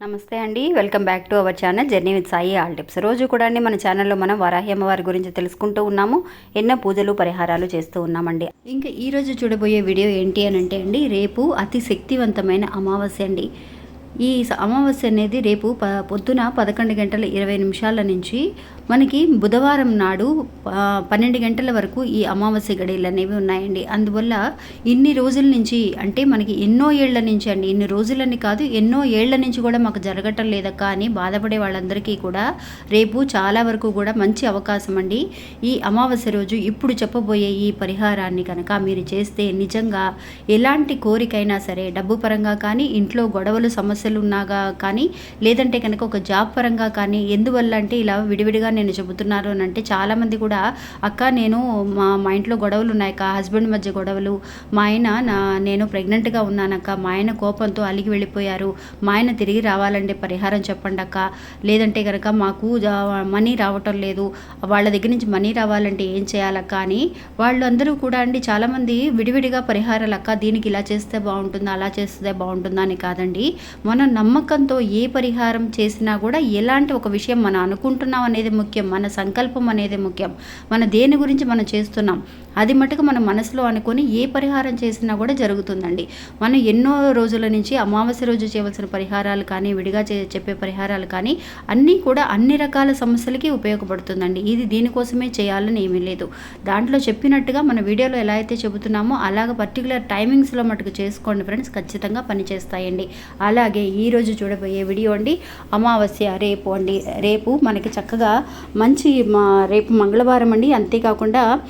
నమస్తే అండి. Welcome back to our channel journey with Sai all tips. రోజు కూడా అండి మన ఛానల్లో మనం వరాహి అమ్మవారి గురించి తెలుసుకుంటూ ఉన్నాము. ఎన్నో పూజలు పరిహారాలు చేస్తూ ఉన్నామండి. ఇంకా ఈరోజు చూడబోయే వీడియో ఏంటి అని అంటే అండి రేపు అతి శక్తివంతమైన అమావాస్య అండి. ఈ స- అమావాస్య అనేది రేపు ప పొద్దున పదకొండు గంటల ఇరవై నిమిషాల నుంచి మనకి బుధవారం నాడు పన్నెండు గంటల వరకు ఈ అమావాస్య గడియలు అనేవి ఉన్నాయండి. అందువల్ల ఇన్ని రోజుల నుంచి అంటే మనకి ఎన్నో ఏళ్ళ నుంచి అండి. ఇన్ని రోజులని కాదు ఎన్నో ఏళ్ళ నుంచి కూడా మాకు జరగటం లేదక్క అని బాధపడే వాళ్ళందరికీ కూడా రేపు చాలా వరకు కూడా మంచి అవకాశం అండి. ఈ అమావాస్య రోజు ఇప్పుడు చెప్పబోయే ఈ పరిహారాన్ని కనుక మీరు చేస్తే నిజంగా ఎలాంటి కోరికైనా సరే డబ్బు పరంగా కానీ ఇంట్లో గొడవలు సమస్యలు ఉన్నాగా కానీ లేదంటే కనుక ఒక జాబ్ పరంగా కానీ ఎందువల్ల అంటే ఇలా విడివిడిగా నేను చెబుతున్నాను అని అంటే చాలామంది కూడా అక్క నేను మా మా ఇంట్లో గొడవలు ఉన్నాయక్క హస్బెండ్ మధ్య గొడవలు. మా ఆయన నా నేను ప్రెగ్నెంట్గా ఉన్నానక్క మా ఆయన కోపంతో అలిగి వెళ్ళిపోయారు. మా ఆయన తిరిగి రావాలంటే పరిహారం చెప్పండి అక్క. లేదంటే కనుక మాకు మనీ రావటం లేదు. వాళ్ళ దగ్గర నుంచి మనీ రావాలంటే ఏం చేయాలక్క అని వాళ్ళు అందరూ కూడా అండి చాలామంది విడివిడిగా పరిహారాలు అక్క దీనికి ఇలా చేస్తే బాగుంటుందా? అలా చేస్తే బాగుంటుందా? అని కాదండి. మొన్న మన నమ్మకంతో ఏ పరిహారం చేసినా కూడా ఎలాంటి ఒక విషయం మనం అనుకుంటున్నాం అనేది ముఖ్యం మన సంకల్పం అనేది ముఖ్యం. మన దేని గురించి మనం చేస్తున్నాం అది మటుకు మన మనసులో అనుకొని ఏ పరిహారం చేసినా కూడా జరుగుతుందండి. మనం ఎన్నో రోజుల నుంచి అమావాస్య రోజు చేయవలసిన పరిహారాలు కానీ విడిగా చే చెప్పే పరిహారాలు కానీ అన్నీ కూడా అన్ని రకాల సమస్యలకి ఉపయోగపడుతుందండి. ఇది దీనికోసమే చేయాలని ఏమీ లేదు. దాంట్లో చెప్పినట్టుగా మన వీడియోలో ఎలా అయితే చెబుతున్నామో అలాగ పర్టికులర్ టైమింగ్స్లో మటుకు చేసుకోండి ఫ్రెండ్స్. ఖచ్చితంగా పనిచేస్తాయండి. అలాగే ఈరోజు చూడబోయే వీడియో అండి అమావాస్య రేపు అండి. రేపు మనకి చక్కగా మంచి మా రేపు మంగళవారం అండి. అంతేకాకుండా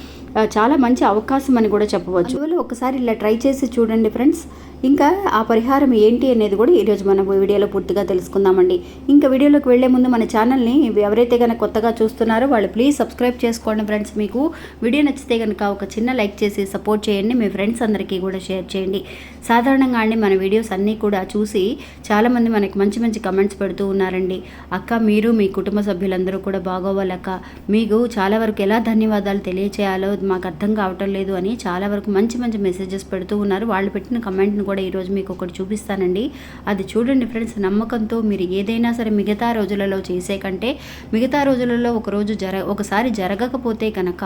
చాలా మంచి అవకాశం అని కూడా చెప్పవచ్చు. ఒకసారి ఇలా ట్రై చేసి చూడండి ఫ్రెండ్స్. ఇంకా ఆ పరిహారం ఏంటి అనేది కూడా ఈరోజు మనం వీడియోలో పూర్తిగా తెలుసుకుందామండి. ఇంకా వీడియోలోకి వెళ్ళే ముందు మన ఛానల్ని ఎవరైతే కనుక కొత్తగా చూస్తున్నారో వాళ్ళు ప్లీజ్ సబ్స్క్రైబ్ చేసుకోండి ఫ్రెండ్స్. మీకు వీడియో నచ్చితే కనుక ఒక చిన్న లైక్ చేసి సపోర్ట్ చేయండి. మీ ఫ్రెండ్స్ అందరికీ కూడా షేర్ చేయండి. సాధారణంగా అండి మన వీడియోస్ అన్నీ కూడా చూసి చాలామంది మనకి మంచి మంచి కమెంట్స్ పెడుతూ ఉన్నారండి. అక్క మీరు మీ కుటుంబ సభ్యులందరూ కూడా బాగోవాలక్క మీకు చాలా వరకు ఎలా ధన్యవాదాలు తెలియచేయాలో మాకు అర్థం కావటం లేదు అని చాలా వరకు మంచి మంచి మెసేజెస్ పెడుతూ ఉన్నారు. వాళ్ళు పెట్టిన కమెంట్ని కూడా ఈరోజు మీకు ఒకటి చూపిస్తానండి. అది చూడండి ఫ్రెండ్స్ నమ్మకంతో మీరు ఏదైనా సరే మిగతా రోజులలో చేసే కంటే మిగతా రోజులలో ఒక రోజు జర ఒకసారి జరగకపోతే కనుక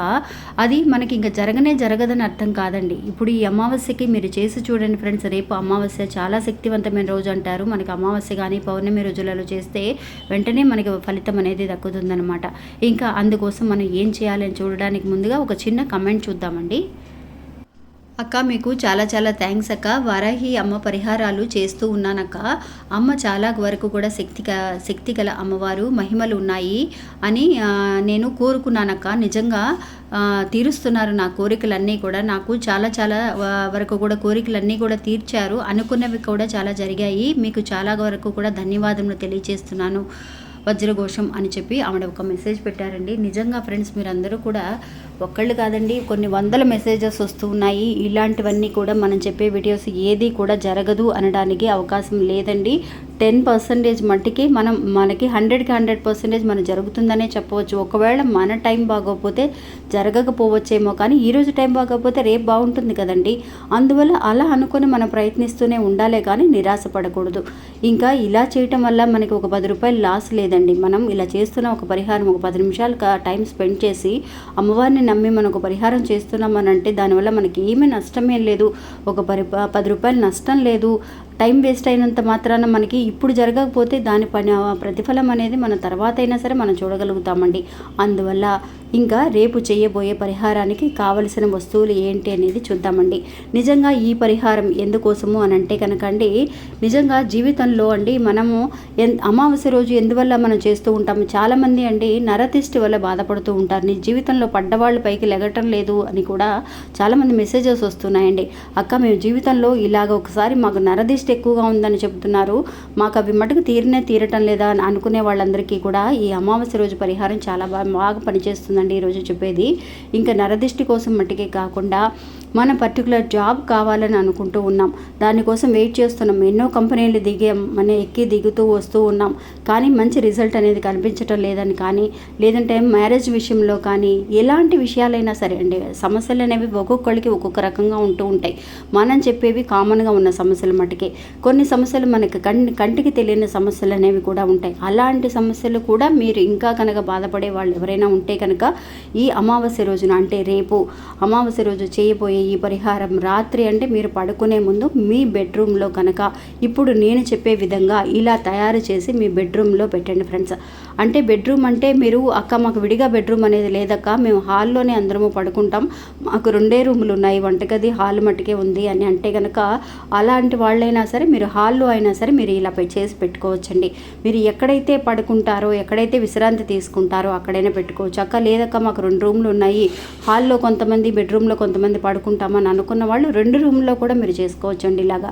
అది మనకి ఇంకా జరగనే జరగదని అర్థం కాదండి. ఇప్పుడు ఈ అమావాస్యకి మీరు చేసి చూడండి ఫ్రెండ్స్ రేపు అమావాస్య చాలా శక్తివంతమైన రోజు అంటారు. మనకి అమావాస్య కానీ పౌర్ణమి రోజులలో చేస్తే వెంటనే మనకి ఫలితం అనేది దక్కుతుందనమాట ఇంకా అందుకోసం మనం ఏం చేయాలని చూడడానికి ముందుగా ఒక చిన్న కమెంట్ చూద్దామండి. అక్క మీకు చాలా చాలా థ్యాంక్స్ అక్క. వారాహి అమ్మ పరిహారాలు చేస్తూ ఉన్నానక్క అమ్మ చాలా వరకు కూడా శక్తి శక్తి గల అమ్మవారు మహిమలు ఉన్నాయి అని నేను కోరుకున్నానక్క నిజంగా తీరుస్తున్నారు నా కోరికలన్నీ కూడా. నాకు చాలా చాలా వరకు కూడా కోరికలన్నీ కూడా తీర్చారు. అనుకున్నవి కూడా చాలా జరిగాయి. మీకు చాలా వరకు కూడా ధన్యవాదములు తెలియజేస్తున్నాను వజ్రఘోషం అని చెప్పి ఆవిడ ఒక మెసేజ్ పెట్టారండి. నిజంగా ఫ్రెండ్స్ మీరందరూ కూడా ఒక్కళ్ళు కాదండి కొన్ని వందల మెసేజెస్ వస్తూ ఉన్నాయి. ఇలాంటివన్నీ కూడా మనం చెప్పే వీడియోస్ ఏది కూడా జరగదు అనడానికి అవకాశం లేదండి. టెన్ పర్సెంటేజ్ మట్టికి మనం మనకి హండ్రెడ్కి హండ్రెడ్ పర్సెంటేజ్ మనం జరుగుతుందనే చెప్పవచ్చు. ఒకవేళ మన టైం బాగోకపోతే జరగకపోవచ్చేమో కానీ ఈరోజు టైం బాగోకపోతే రేపు బాగుంటుంది కదండి. అందువల్ల అలా అనుకొని మనం ప్రయత్నిస్తూనే ఉండాలే కానీ నిరాశ పడకూడదు ఇంకా ఇలా చేయటం వల్ల మనకి ఒక పది రూపాయలు లాస్ లేదండి. మనం ఇలా చేస్తున్న ఒక పరిహారం ఒక పది నిమిషాలు టైం స్పెండ్ చేసి అమ్మవారిని నమ్మి మనకు పరిహారం చేస్తున్నాం అని అంటే దానివల్ల మనకి ఏమీ నష్టమేం లేదు. ఒక పరి పది రూపాయలు నష్టం లేదు. టైం వేస్ట్ అయినంత మాత్రాన మనకి ఇప్పుడు జరగకపోతే దాని పని ప్రతిఫలం అనేది మన తర్వాత అయినా సరే మనం చూడగలుగుతామండి. అందువల్ల ఇంకా రేపు చేయబోయే పరిహారానికి కావలసిన వస్తువులు ఏంటి అనేది చూద్దామండి. నిజంగా ఈ పరిహారం ఎందుకోసము అని అంటే కనుక అండి నిజంగా జీవితంలో అండి మనము ఎన్ అమావాస్య రోజు ఎందువల్ల మనం చేస్తూ ఉంటాము? చాలామంది అండి నరతిష్టి వల్ల బాధపడుతూ ఉంటారు. నీ జీవితంలో పడ్డవాళ్ళు పైకి లెగటం లేదు అని కూడా చాలామంది మెసేజెస్ వస్తున్నాయండి. అక్క మేము జీవితంలో ఇలాగ ఒకసారి మాకు నరదిష్టి ఎక్కువగా ఉందని చెబుతున్నారు. మాకు అవి మటుకు తీరినే తీరటం లేదా అని అనుకునే వాళ్ళందరికీ కూడా ఈ అమావాస్య రోజు పరిహారం చాలా బాగా బాగా పనిచేస్తుందండి ఈరోజు చెప్పేది. ఇంకా నరదిష్టి కోసం మట్టుకే కాకుండా మన పర్టికులర్ జాబ్ కావాలని అనుకుంటూ ఉన్నాం. దానికోసం వెయిట్ చేస్తున్నాం. ఎన్నో కంపెనీలు దిగాం మన ఎక్కి దిగుతూ వస్తూ ఉన్నాం. కానీ మంచి రిజల్ట్ అనేది కనిపించటం లేదని కానీ లేదంటే మ్యారేజ్ విషయంలో కానీ ఎలాంటి విషయాలైనా సరే అండి సమస్యలు అనేవి ఒక్కొక్కరికి ఒక్కొక్క రకంగా ఉంటూ ఉంటాయి. మనం చెప్పేవి కామన్గా ఉన్న సమస్యలు మటుకే. కొన్ని సమస్యలు మనకి కంటి కంటికి తెలియని సమస్యలు అనేవి కూడా ఉంటాయి. అలాంటి సమస్యలు కూడా మీరు ఇంకా కనుక బాధపడే వాళ్ళు ఎవరైనా ఉంటే కనుక ఈ అమావాస్య రోజున అంటే రేపు అమావాస్య రోజు చేయబోయే ఈ పరిహారం రాత్రి అంటే మీరు పడుకునే ముందు మీ బెడ్రూమ్లో కనుక ఇప్పుడు నేను చెప్పే విధంగా ఇలా తయారు చేసి మీ బెడ్రూమ్లో పెట్టండి ఫ్రెండ్స్. అంటే బెడ్రూమ్ అంటే మీరు అక్క మాకు విడిగా బెడ్రూమ్ అనేది లేదక్క మేము హాల్లోనే అందరము పడుకుంటాం. మాకు రెండే రూములు ఉన్నాయి వంటగది హాల్ మట్టుకే ఉంది అని అంటే కనుక అలాంటి వాళ్ళైనా సరే మీరు హాల్లో అయినా సరే మీరు ఇలా చేసి పెట్టుకోవచ్చండి. మీరు ఎక్కడైతే పడుకుంటారో ఎక్కడైతే విశ్రాంతి తీసుకుంటారో అక్కడైనా పెట్టుకోవచ్చు. అక్క లేదక్క మాకు రెండు రూమ్లు ఉన్నాయి. హాల్లో కొంతమంది బెడ్రూమ్లో కొంతమంది చేసుకుంటామని అనుకున్న వాళ్ళు రెండు రూమ్లో కూడా మీరు చేసుకోవచ్చు అండి ఇలాగా.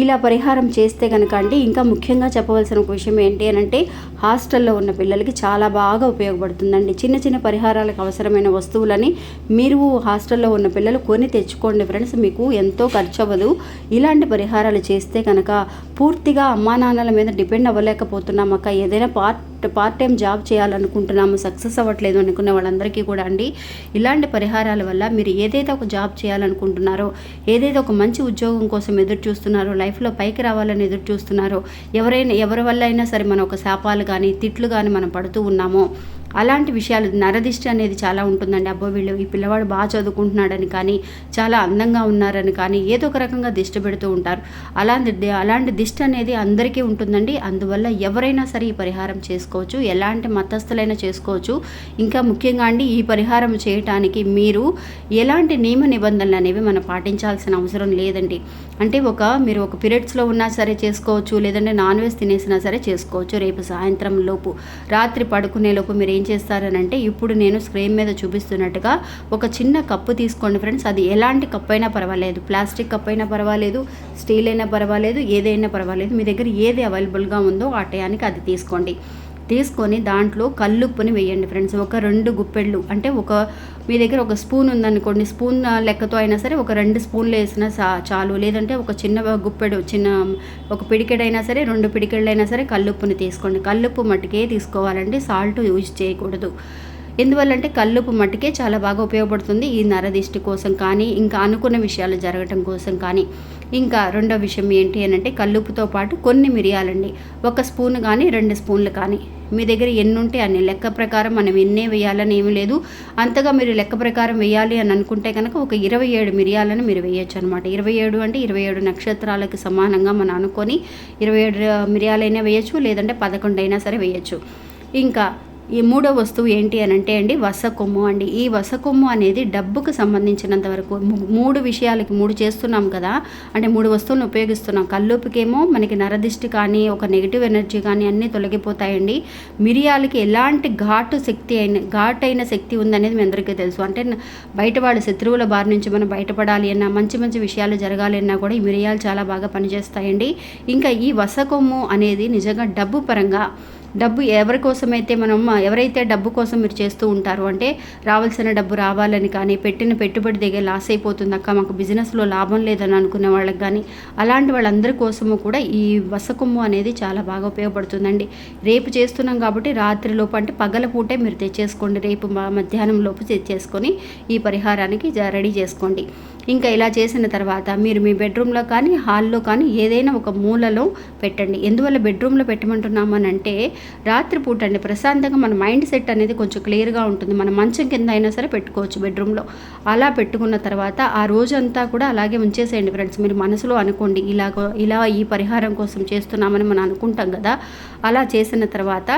ఇలా పరిహారం చేస్తే కనుక అండి ఇంకా ముఖ్యంగా చెప్పవలసిన ఒక విషయం ఏంటి అని అంటే హాస్టల్లో ఉన్న పిల్లలకి చాలా బాగా ఉపయోగపడుతుందండి. చిన్న చిన్న పరిహారాలకు అవసరమైన వస్తువులని మీరు హాస్టల్లో ఉన్న పిల్లలు కొని తెచ్చుకోండి ఫ్రెండ్స్ మీకు ఎంతో ఖర్చు అవ్వదు ఇలాంటి పరిహారాలు చేస్తే కనుక పూర్తిగా అమ్మా నాన్నల మీద డిపెండ్ అవ్వలేకపోతున్నాం అక్క. ఏదైనా పార్ట్ పార్ట్ టైం జాబ్ చేయాలనుకుంటున్నాము సక్సెస్ అవ్వట్లేదు అనుకున్న వాళ్ళందరికీ కూడా అండి. ఇలాంటి పరిహారాల వల్ల మీరు ఏదైతే ఒక జాబ్ చేయాలనుకుంటున్నారో ఏదైతే ఒక మంచి ఉద్యోగం కోసం ఎదురు చూస్తున్నారో లైఫ్లో పైకి రావాలని ఎదురు చూస్తున్నారో ఎవరైనా ఎవరి వల్ల అయినా సరే మనం ఒక శాపాలు కానీ తిట్లు కానీ మనం పడుతూ ఉన్నామో అలాంటి విషయాలు నరదిష్టి అనేది చాలా ఉంటుందండి. అబ్బో వీళ్ళు ఈ పిల్లవాడు బాగా చదువుకుంటున్నాడని కానీ చాలా అందంగా ఉన్నారని కానీ ఏదో ఒక రకంగా దిష్టి పెడుతూ ఉంటారు. అలాంటి అలాంటి దిష్టి అనేది అందరికీ ఉంటుందండి. అందువల్ల ఎవరైనా సరే ఈ పరిహారం చేసుకోవచ్చు. ఎలాంటి మతస్థులైనా చేసుకోవచ్చు. ఇంకా ముఖ్యంగా అండి ఈ పరిహారం చేయటానికి మీరు ఎలాంటి నియమ నిబంధనలు అనేవి మనం పాటించాల్సిన అవసరం లేదండి. అంటే ఒక మీరు ఒక పీరియడ్స్లో ఉన్నా సరే చేసుకోవచ్చు. లేదంటే నాన్ వెజ్ తినేసినా సరే చేసుకోవచ్చు. రేపు సాయంత్రం లోపు రాత్రి పడుకునే లోపు మీరు ఏం చేస్తారనంటే ఇప్పుడు నేను స్క్రీన్ మీద చూపిస్తున్నట్టుగా ఒక చిన్న కప్పు తీసుకోండి ఫ్రెండ్స్. అది ఎలాంటి కప్ అయినా పర్వాలేదు. ప్లాస్టిక్ కప్ అయినా పర్వాలేదు స్టీల్ అయినా పర్వాలేదు ఏదైనా పర్వాలేదు. మీ దగ్గర ఏది అవైలబుల్గా ఉందో ఆ టయానికి అది తీసుకోండి. తీసుకొని దాంట్లో కల్లుప్పుని వేయండి ఫ్రెండ్స్. ఒక రెండు గుప్పెళ్ళు అంటే ఒక మీ దగ్గర ఒక స్పూన్ ఉందనుకోండి స్పూన్ లెక్కతో అయినా సరే ఒక రెండు స్పూన్లు వేసినా చా- చాలు. లేదంటే ఒక చిన్న గుప్పెడు చిన్న ఒక పిడికెడైనా సరే రెండు పిడికెళ్ళైనా సరే కల్లుప్పుని తీసుకోండి. కల్లుప్పు మట్టుకే తీసుకోవాలండి సాల్ట్ యూజ్ చేయకూడదు. ఎందువల్లంటే కల్లుపు మట్టుకే చాలా బాగా ఉపయోగపడుతుంది ఈ నరదిష్టి కోసం కానీ ఇంకా అనుకున్న విషయాలు జరగటం కోసం కానీ. ఇంకా రెండో విషయం ఏంటి అని అంటే కల్లుపుతో పాటు కొన్ని మిరియాలండి. ఒక స్పూన్ కానీ రెండు స్పూన్లు కానీ. మీ దగ్గర ఎన్ని ఉంటే అన్ని లెక్క ప్రకారం మనం ఎన్నే వేయాలని ఏమీ లేదు. అంతగా మీరు లెక్క ప్రకారం వేయాలి అని అనుకుంటే కనుక ఒక ఇరవై ఏడు మిరియాలను మీరు వేయొచ్చు అనమాట ఇరవై ఏడు అంటే ఇరవై ఏడు నక్షత్రాలకు సమానంగా మనం అనుకొని ఇరవై ఏడు మిరియాలైనా వేయచ్చు లేదంటే పదకొండైనా సరే వేయచ్చు. ఇంకా ఈ మూడో వస్తువు ఏంటి అని అంటే అండి వసకొమ్ము అండి. ఈ వసకొమ్ము అనేది డబ్బుకు సంబంధించినంత వరకు మూడు విషయాలకి మూడు చేస్తున్నాం కదా అంటే మూడు వస్తువులను ఉపయోగిస్తున్నాం. కల్లుపుకేమో మనకి నరదిష్టి కానీ ఒక నెగిటివ్ ఎనర్జీ కానీ అన్నీ తొలగిపోతాయండి. మిరియాలకి ఎలాంటి ఘాటు శక్తి అయిన ఘాటు అయిన శక్తి ఉందనేది మీ అందరికీ తెలుసు. అంటే బయటవాడు బయట వాళ్ళ శత్రువుల బారి నుంచి మనం బయటపడాలి అన్నా మంచి మంచి విషయాలు జరగాలి అన్నా కూడా ఈ మిరియాలు చాలా బాగా పనిచేస్తాయండి. ఇంకా ఈ వసకొమ్ము అనేది నిజంగా డబ్బు పరంగా డబ్బు ఎవరి కోసమైతే మనం ఎవరైతే డబ్బు కోసం మీరు చేస్తూ ఉంటారో అంటే రావాల్సిన డబ్బు రావాలని కానీ పెట్టిన పెట్టుబడి దగ్గర లాస్ అయిపోతుంది అక్క మాకు బిజినెస్లో లాభం లేదని అనుకునే వాళ్ళకి కానీ అలాంటి వాళ్ళందరి కోసము కూడా ఈ వసకొమ్ము అనేది చాలా బాగా ఉపయోగపడుతుందండి. రేపు చేస్తున్నాం కాబట్టి రాత్రి లోపు అంటే పగల పూటే మీరు తెచ్చేసుకోండి. రేపు మధ్యాహ్నం లోపు తెచ్చేసుకొని ఈ పరిహారానికి రెడీ చేసుకోండి. ఇంకా ఇలా చేసిన తర్వాత మీరు మీ బెడ్రూమ్లో కానీ హాల్లో కానీ ఏదైనా ఒక మూలలో పెట్టండి. ఎందువల్ల బెడ్రూమ్లో పెట్టమంటున్నామని అంటే రాత్రిపూట అండి ప్రశాంతంగా మన మైండ్ సెట్ అనేది కొంచెం క్లియర్గా ఉంటుంది. మన మంచం కింద అయినా సరే పెట్టుకోవచ్చు బెడ్రూమ్లో అలా పెట్టుకున్న తర్వాత ఆ రోజంతా కూడా అలాగే ఉంచేసేయండి ఫ్రెండ్స్ మీరు మనసులో అనుకోండి ఇలా ఇలా ఈ పరిహారం కోసం చేస్తున్నామని మనం అనుకుంటాం కదా. అలా చేసిన తర్వాత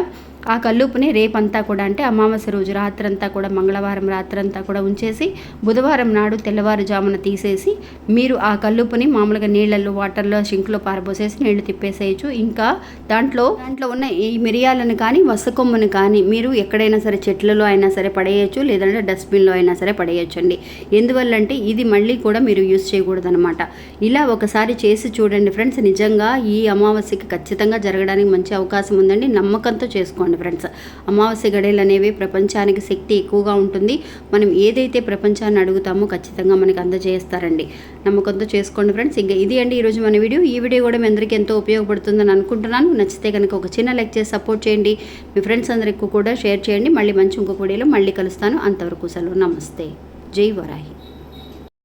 ఆ కల్లుపుని రేపంతా కూడా అంటే అమావాస్య రోజు రాత్రంతా కూడా మంగళవారం రాత్రంతా కూడా ఉంచేసి బుధవారం నాడు తెల్లవారుజామున తీసేసి మీరు ఆ కల్లుపుని మామూలుగా నీళ్ళల్లో వాటర్లో షింక్లో పారబోసేసి నీళ్ళు తిప్పేసేయచ్చు. ఇంకా దాంట్లో దాంట్లో ఉన్న ఈ మిరియాలను కానీ వసకొమ్మును కానీ మీరు ఎక్కడైనా సరే చెట్లలో అయినా సరే పడేయచ్చు లేదంటే డస్ట్బిన్లో అయినా సరే పడేయచ్చు అండి ఎందువల్లంటే ఇది మళ్ళీ కూడా మీరు యూజ్ చేయకూడదనమాట ఇలా ఒకసారి చేసి చూడండి ఫ్రెండ్స్. నిజంగా ఈ అమావాస్యకి ఖచ్చితంగా జరగడానికి మంచి అవకాశం ఉందండి. నమ్మకంతో చేసుకోండి. చేసుకోండి ఫ్రెండ్స్. అమావాస్య గడియలు అనేవి ప్రపంచానికి శక్తి ఎక్కువగా ఉంటుంది. మనం ఏదైతే ప్రపంచాన్ని అడుగుతామో ఖచ్చితంగా మనకి అందజేస్తారండి. నమ్మకంతో చేసుకోండి ఫ్రెండ్స్. ఇంకా ఇది అండి ఈరోజు మన వీడియో. ఈ వీడియో కూడా మీ అందరికీ ఎంతో ఉపయోగపడుతుందని అనుకుంటున్నాను. నచ్చితే కనుక ఒక చిన్న లైక్ చేసి సపోర్ట్ చేయండి. మీ ఫ్రెండ్స్ అందరికీ కూడా షేర్ చేయండి. మళ్ళీ మంచి ఇంకొక వీడియోలో మళ్ళీ కలుస్తాను. అంతవరకు సెలవు. నమస్తే. జై వరాహి.